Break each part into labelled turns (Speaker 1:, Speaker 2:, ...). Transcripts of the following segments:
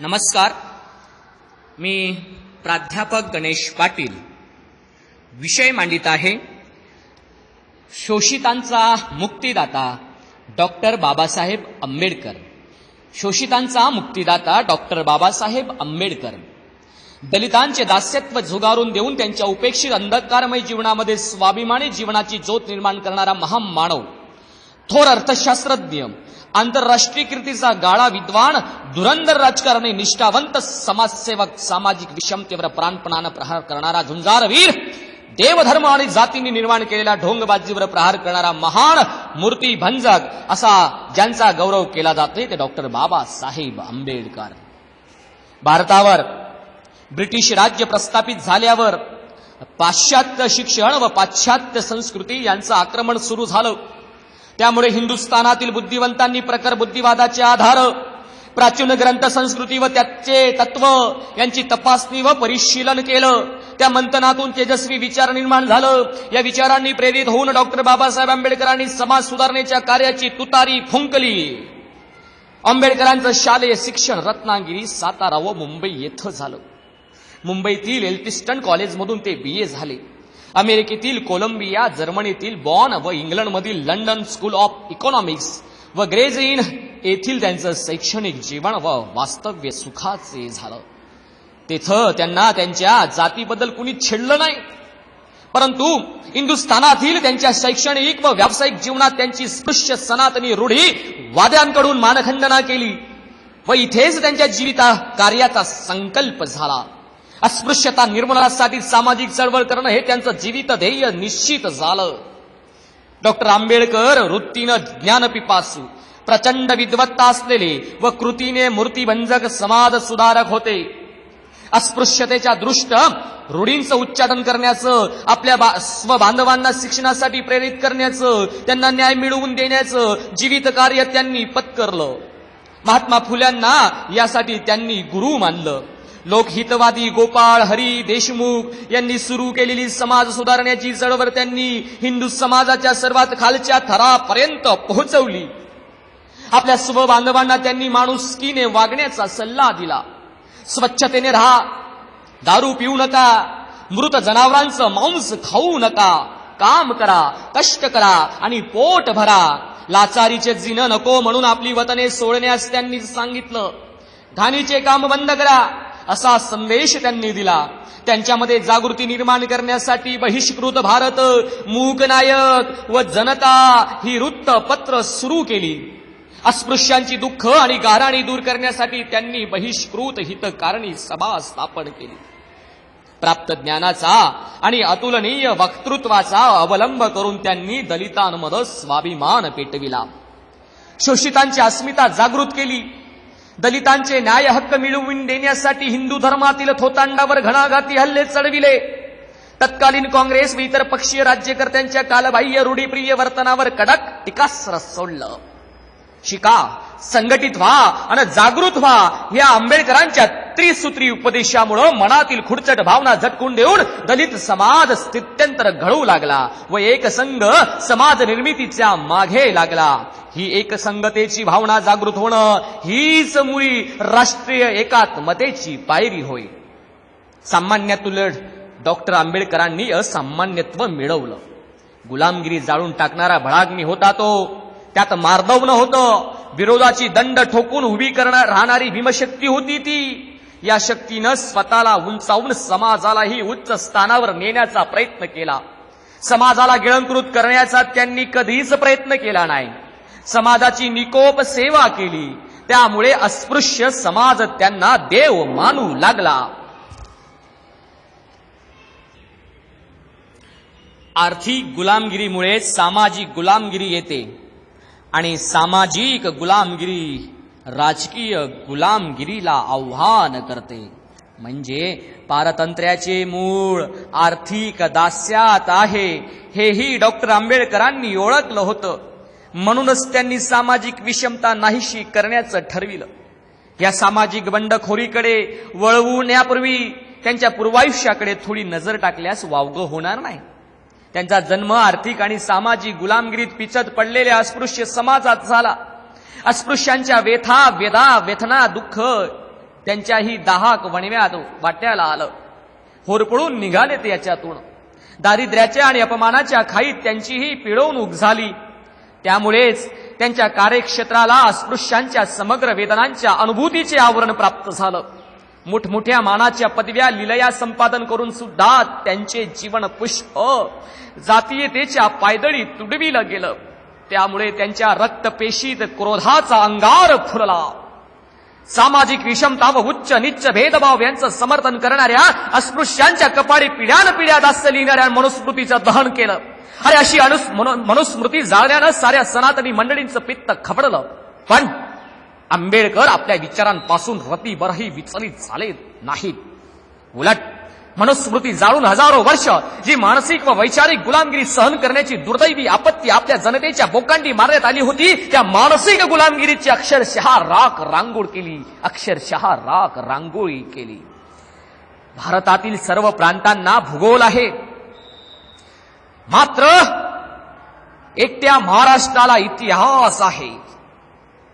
Speaker 1: नमस्कार. मी प्राध्यापक गणेश पाटील. विषय मांडित आहे. शोषितांचा मुक्तिदाता डॉक्टर बाबासाहेब आंबेडकर. शोषितांचा मुक्तिदाता डॉक्टर बाबासाहेब आंबेडकर. दलितांचे दास्यत्व झुगारून देऊन त्यांच्या उपेक्षित अंधकारमय जीवनामध्ये स्वाभिमानी जीवनाची ज्योत निर्माण करणारा महामानव थोर अर्थशास्त्रज्ञ आंतरराष्ट्रीय कीर्तीचा गाळा विद्वान धुरंधर राजकारणी निष्ठावंत समाजसेवक सामाजिक विषमतेवर प्राणपणानं प्रहार करणारा झुंजार वीर देवधर्म आणि जातींनी निर्माण केलेल्या ढोंगबाजीवर प्रहार करणारा महान मूर्ती भंजक असा ज्यांचा गौरव केला जातोय ते डॉक्टर बाबासाहेब आंबेडकर. भारतावर ब्रिटिश राज्य प्रस्थापित झाल्यावर पाश्चात्य शिक्षण व पाश्चात्य संस्कृती यांचं आक्रमण सुरू झालं. त्यामुळे हिंदुस्थानातील बुद्धिवंतांनी प्रखर बुद्धिवादाचे आधार प्राचीन ग्रंथ संस्कृती व त्याचे तत्व यांची तपासणी व परिशीलन केलं. त्या मंथनातून तेजस्वी विचार निर्माण झालं. या विचारांनी प्रेरित होऊन डॉक्टर बाबासाहेब आंबेडकरांनी समाज सुधारणेच्या कार्याची तुतारी फुंकली. आंबेडकरांचं शालेय शिक्षण रत्नागिरी सातारा व मुंबई येथं झालं. मुंबईतील एल्फिस्टन कॉलेजमधून ते बी ए झाले. अमेरिकेतील कोलंबिया जर्मनीतील बॉन व इंग्लंडमधील लंडन स्कूल ऑफ इकॉनॉमिक्स व ग्रेज इन येथील त्यांचं शैक्षणिक जीवन व वास्तव्य सुखाचे झालं. तेथं त्यांना त्यांच्या जातीबद्दल कुणी छेडलं नाही. परंतु हिंदुस्थानातील त्यांच्या शैक्षणिक व व्यावसायिक जीवनात त्यांची स्पृश्य सनातनी रूढी वाद्यांकडून मानखंडना केली व इथेच त्यांच्या जीविता कार्याचा संकल्प झाला. अस्पृश्यता निर्मूलनासाठी सामाजिक चळवळ करणं हे त्यांचं जीवित ध्येय निश्चित झालं. डॉक्टर आंबेडकर वृत्तीनं ज्ञानपिपासू प्रचंड विद्वत्ता असलेले व कृतीने मूर्तीभंजक समाज सुधारक होते. अस्पृश्यतेच्या दृष्ट रूढींचं उच्चाटन करण्याचं आपल्या बा स्वबांधवांना शिक्षणासाठी प्रेरित करण्याचं त्यांना न्याय मिळवून देण्याचं जीवित कार्य त्यांनी पत्करलं. महात्मा फुल्यांना यासाठी त्यांनी गुरु मानलं. लोकहितवादी गोपाळ हरी देशमुख यांनी सुरू केलेली समाज सुधारण्याची चळवळ त्यांनी हिंदू समाजाच्या सर्वात खालच्या थरापर्यंत पोहोचवली. आपल्या स्वबांधवांना त्यांनी माणुसकीने वागण्याचा सल्ला दिला. स्वच्छतेने राहा दारू पिऊ नका मृत जनावरांचं मांस खाऊ नका काम करा कष्ट करा आणि पोट भरा. लाचारीचे जिन नको म्हणून आपली वतने सोडण्यास त्यांनी सांगितलं. घाणीचे काम बंद करा. असा संदेश त्यांनी दिला. त्यांच्यामध्ये जागृती निर्माण करण्यासाठी बहिष्कृत भारत मूकनायक व जनता ही वृत्तपत्र सुरू केली. अस्पृश्यांची दुःख आणि गाराणी दूर करण्यासाठी त्यांनी बहिष्कृत हितकारणी सभा स्थापन केली. प्राप्त ज्ञानाचा आणि अतुलनीय वक्तृत्वाचा अवलंब करून त्यांनी दलितांमध्ये स्वाभिमान पेटविला. शोषितांची अस्मिता जागृत केली. दलितांचे न्याय हक्क मिळवून देण्यासाठी हिंदू धर्मातील थोतांडावर घणाघाती हल्ले चढविले. तत्कालीन काँग्रेस व इतर पक्षीय राज्यकर्त्यांच्या कालबाह्य रूढीप्रिय वर्तनावर कडक टीकास्त्र सोडलं. शिका संघटित व्हा आणि जागृत व्हा. या आंबेडकरांच्या त्रिसूत्री उपदेशामुळं मनातील खुडचट भावना झटकून देऊन दलित समाज स्थित्यंतर घडवू लागला व एक संघ समाज निर्मितीच्या मागे लागला. ही एकसंगतेची भावना जागृत होणं हीच मुळी राष्ट्रीय एकात्मतेची पायरी होय. सामान्यातुलट डॉक्टर आंबेडकरांनी असामान्यत्व मिळवलं. गुलामगिरी जाळून टाकणारा भळाग्नी होता तो. त्यात मार्दवणं होतं. विरोधाची दंड ठोकून उभी करणार राहणारी भीमशक्ती होती ती. या शक्तीनं स्वतःला उंचावून समाजालाही उच्च स्थानावर नेण्याचा प्रयत्न केला. समाजाला गिळंकृत करण्याचा त्यांनी कधीच प्रयत्न केला नाही. समाजाची निकोप सेवा केली. त्यामुळे अस्पृश्य समाज त्यांना देव मानू लागला. आर्थिक गुलामगिरीमुळे सामाजिक गुलामगिरी येते. आणि सामाजिक गुलामगिरी राजकीय गुलामगिरीला आव्हान करते. म्हणजे पारतंत्र्याचे मूळ आर्थिक दास्यात आहे. हेही डॉक्टर आंबेडकरांनी ओळखलं होतं. म्हणूनच त्यांनी सामाजिक विषमता नाहीशी करण्याचं ठरविलं. या सामाजिक बंडखोरीकडे वळवण्यापूर्वी त्यांच्या पूर्वायुष्याकडे थोडी नजर टाकल्यास वावगं होणार नाही. त्यांचा जन्म आर्थिक आणि सामाजिक गुलामगिरीत पिचत पडलेल्या अस्पृश्य समाजात झाला. अस्पृश्यांच्या वेथा वेदा वेथना दुःख त्यांच्याही दाहाक वणव्यात वाट्याला आलं. होरपळून निघाले ते याच्यातून. दारिद्र्याच्या आणि अपमानाच्या खाईत त्यांचीही पिळवणूक झाली. त्यामुळेच त्यांच्या कार्यक्षेत्राला अस्पृश्यांच्या समग्र वेदनांच्या अनुभूतीचे आवरण प्राप्त झालं. मोठमोठ्या मानाच्या पदव्या लिलया संपादन करून सुद्धा त्यांचे जीवन पुष्प. जातीयतेच्या पायदळी तुडविलं गेलं. त्यामुळे त्यांच्या रक्तपेशीत क्रोधाचा अंगार फुलला सामाजिक विषमता व उच्च निच्च भेदभाव यांचं समर्थन करणाऱ्या अस्पृश्यांच्या कपाळी पिढ्यान पिढ्या दास्य लिहिणाऱ्या मनुस्मृतीचं दहन केलं. अरे अशी अनुस मनु- मनुस्मृती जाळल्यानं साऱ्या सनातनी मंडळींचं पित्त खबडलं. पण आंबेडकर आपल्या विचारांपासून रतीभरही विचलित झाले नाहीत. उलट मनुस्मृती जाळून हजारो वर्ष जी मानसिक व वैचारिक गुलामगिरी सहन करण्याची दुर्दैवी आपत्ती आपल्या जनतेच्या बोकांडी मारण्यात आली होती त्या मानसिक गुलामगिरीची अक्षरशः राख रांगोळ केली अक्षरशः राख रांगोळी केली. भारतातील सर्व प्रांतांना भूगोल आहे. मात्र एकट्या महाराष्ट्राला इतिहास आहे.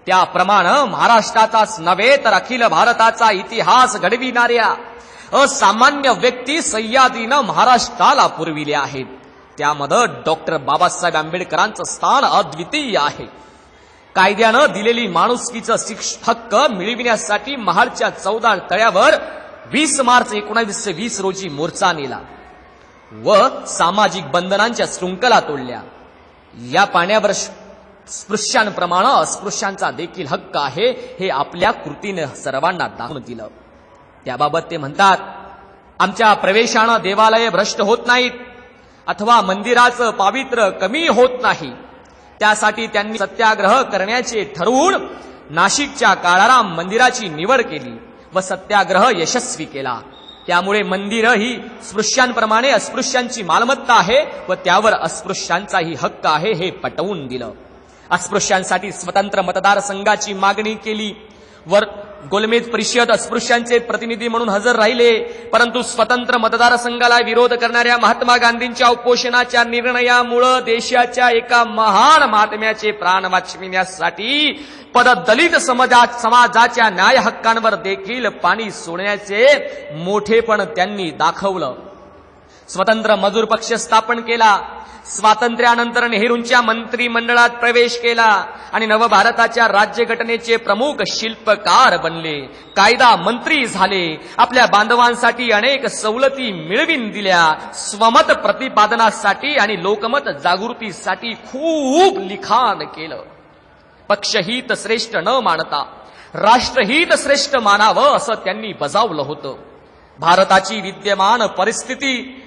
Speaker 1: त्याप्रमाणे महाराष्ट्राचाच नव्हे तर अखिल भारताचा इतिहास घडविणाऱ्या असामान्य व्यक्ती सह्याद्रीनं महाराष्ट्राला पुरविले आहेत. त्यामध्ये डॉक्टर बाबासाहेब आंबेडकरांचं स्थान अद्वितीय आहे. कायद्यानं दिलेली माणुसकीचं शिक्ष हक्क मिळविण्यासाठी महाडच्या चौदा तळ्यावर वीस मार्च एकोणावीसशे वीस रोजी मोर्चा नेला व सामाजिक बंधनांच्या शृंखला तोडल्या. या पाण्यावर स्पृश्यांप्रमाणे अस्पृश्यांचा देखील हक्क आहे हे आपल्या कृतीने सर्वांना दाखवून दिलं. त्याबाबत ते म्हणतात आमच्या प्रवेशानं देवालये भ्रष्ट होत नाहीत अथवा मंदिराचं पावित्र्य कमी होत नाही. त्यासाठी त्यांनी सत्याग्रह करण्याचे ठरवून नाशिकच्या काळाराम मंदिराची निवड केली व सत्याग्रह यशस्वी केला. त्यामुळे मंदिर ही स्पृश्यांप्रमाणे अस्पृश्यांची मालमत्ता आहे व त्यावर अस्पृश्यांचाही हक्क आहे हे पटवून दिलं. अस्पृश्यांसाठी स्वतंत्र मतदारसंघाची मागणी केली. वर गोलमेज परिषद अस्पृश्यांचे प्रतिनिधी म्हणून हजर राहिले परंतु स्वतंत्र मतदारसंघाला विरोध करणाऱ्या महात्मा गांधींच्या उपोषणाच्या निर्णयामुळं देशाच्या एका महान महात्म्याचे प्राण वाचविण्यासाठी पद दलित समाजा समाजाच्या न्याय हक्कांवर देखील पाणी सोडण्याचे मोठेपण त्यांनी दाखवलं. स्वतंत्र मजूर पक्ष स्थापन केला. स्वातंत्र्यानंतर नेहरूंच्या मंत्रिमंडळात प्रवेश केला आणि नवभारताच्या राज्यघटनेचे प्रमुख शिल्पकार बनले. कायदा मंत्री झाले. आपल्या बांधवांसाठी अनेक सवलती मिळविन दिल्या. स्वमत प्रतिपादनासाठी आणि लोकमत जागृतीसाठी खूप लिखाण केलं. पक्षहित श्रेष्ठ न मानता राष्ट्रहित श्रेष्ठ मानावं असं त्यांनी बजावलं होतं. भारताची विद्यमान परिस्थिती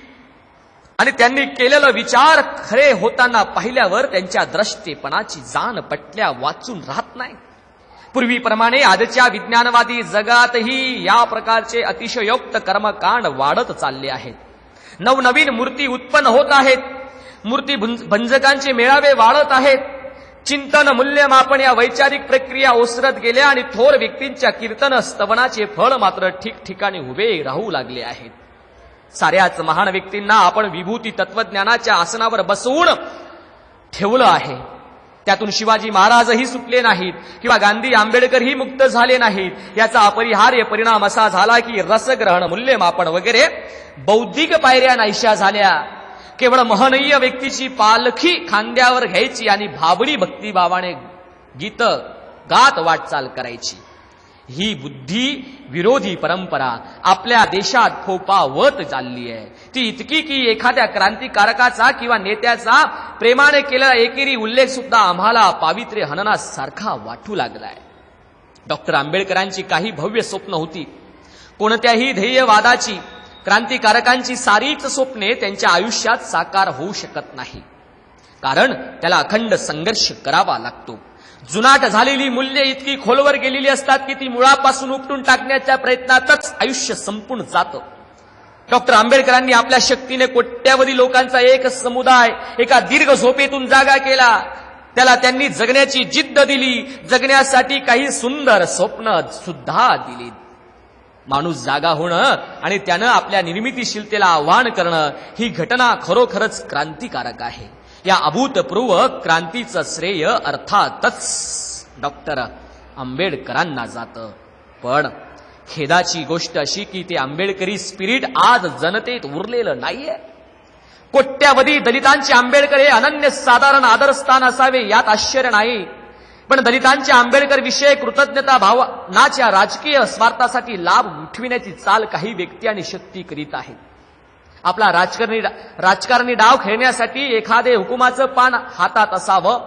Speaker 1: आणि त्यांनी केलेलं विचार खरे होताना पाहिल्यावर त्यांच्या द्रष्टेपणाची जाण पटल्या वाचून राहत नाही. पूर्वीप्रमाणे आजच्या विज्ञानवादी जगातही या प्रकारचे अतिशयोक्त कर्मकांड वाढत चालले आहेत नवनवीन मूर्ती उत्पन्न होत आहेत. मूर्ती भुंज- भंजकांचे मेळावे वाढत आहेत. चिंतन मूल्यमापन या वैचारिक प्रक्रिया ओसरत गेल्या आणि थोर व्यक्तींच्या कीर्तन स्तवनाचे फळ मात्र ठिकठिकाणी उभे राहू लागले आहेत. साऱ्याच महान व्यक्तींना आपण विभूती तत्वज्ञानाच्या आसनावर बसवून ठेवलं आहे. त्यातून शिवाजी महाराजही सुटले नाहीत किंवा गांधी आंबेडकरही मुक्त झाले नाहीत. याचा अपरिहार्य परिणाम असा झाला की रसग्रहण मूल्यमापन वगैरे बौद्धिक पायऱ्या नाहीशा झाल्या. केवळ महनीय व्यक्तीची पालखी खांद्यावर घ्यायची आणि भाबडी भक्तिभावाने गीत गात वाटचाल करायची. ही बुद्धी विरोधी परंपरा आपल्या देशात फोपावत चालली आहे. ती इतकी की एखाद्या क्रांतिकारकाचा किंवा नेत्याचा प्रेमाने केलेला एकेरी उल्लेख सुद्धा आम्हाला पावित्र्य हननासारखा वाटू लागलाय. डॉक्टर आंबेडकरांची काही भव्य स्वप्न होती. कोणत्याही ध्येयवादाची क्रांतिकारकांची सारीच स्वप्ने त्यांच्या आयुष्यात साकार होऊ शकत नाही. कारण त्याला अखंड संघर्ष करावा लागतो. जुनाट झालेली मूल्य इतकी खोलवर गेलेली असतात की ती मुळापासून उपटून टाकण्याच्या प्रयत्नातच आयुष्य संपून जातं. डॉक्टर आंबेडकरांनी आपल्या शक्तीने कोट्यावधी लोकांचा एक समुदाय एका दीर्घ झोपेतून जागा केला. त्याला त्यांनी जगण्याची जिद्द दिली. जगण्यासाठी काही सुंदर स्वप्न सुद्धा दिली. माणूस जागा होणं आणि त्यानं आपल्या निर्मितीशीलतेला आव्हान करणं ही घटना खरोखरच क्रांतिकारक आहे. या अभूतपूर्व क्रांतीचं श्रेय अर्थातच डॉक्टर आंबेडकरांना जातं. पण खेदाची गोष्ट अशी की ते आंबेडकरी स्पिरिट आज जनतेत उरलेलं नाहीये. कोट्यावधी दलितांचे आंबेडकर हे अनन्य साधारण आदरस्थान असावे यात आश्चर्य नाही. पण दलितांच्या आंबेडकर विषय कृतज्ञता भावनाच्या राजकीय स्वार्थासाठी लाभ उठविण्याची चाल काही व्यक्ती आणि शक्ती करीत आहे आपला राजकारणी राजकारणी डाव खेळण्यासाठी एखादे हुकुमाचं पान हातात असावं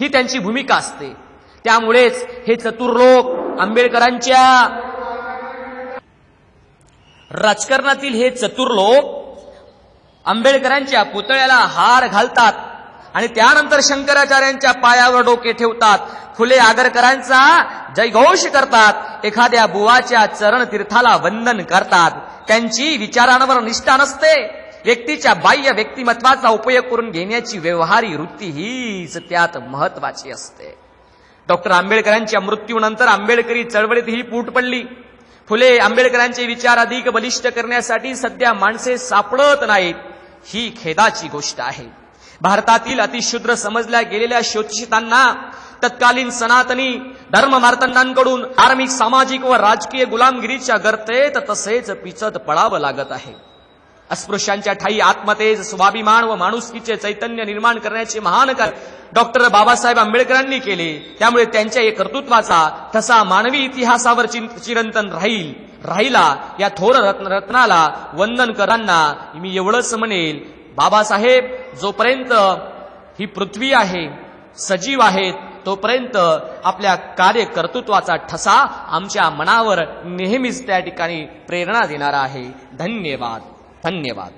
Speaker 1: ही त्यांची भूमिका असते. त्यामुळेच हे चतुर लोक आंबेडकरांच्या राजकारणातील हे चतुर लोक आंबेडकरांच्या पुतळ्याला हार घालतात. आणि त्यानंतर शंकराचार्यांच्या पायावर डोके ठेवतात. फुले आगरकरांचा जयघोष करतात. एखाद्या बुवाच्या चरण तीर्थाला वंदन करतात. त्यांची विचारांवर निष्ठा नसते. व्यक्तीच्या बाह्य व्यक्तिमत्वाचा उपयोग करून घेण्याची व्यवहारी वृत्ती हीच त्यात महत्वाची असते. डॉक्टर आंबेडकरांच्या मृत्यूनंतर आंबेडकरी चळवळीत ही फूट पडली. फुले आंबेडकरांचे विचार अधिक बलिष्ठ करण्यासाठी सध्या माणसे सापडत नाहीत. ही खेदाची गोष्ट आहे. भारतातील अतिशूद्र समजल्या गेलेल्या शोषितांना तत्कालीन सनातनी धर्म मार्तंडांकडून धार्मिक सामाजिक व राजकीय गुलामगिरीच्या गर्तेत तसेच पिचत पडावं लागत आहे. अस्पृश्यांच्या ठाई आत्मतेज स्वाभिमान व माणुसकीचे चैतन्य निर्माण करण्याचे महान कार्य डॉक्टर बाबासाहेब आंबेडकरांनी केले. त्यामुळे त्यांच्या या कर्तृत्वाचा ठसा मानवी इतिहासावर चिं- चिरंतन राहील. राहिला या थोर रत्न रत्नाला वंदन करांना मी एवढंच म्हणेल. बाबासाहेब जोपर्यंत ही पृथ्वी आहे सजीव आहेत तोपर्यंत आपल्या कार्यकर्तृत्वाचा ठसा आमच्या मनावर नेहमीच त्या ठिकाणी प्रेरणा देणारा आहे. धन्यवाद. धन्यवाद.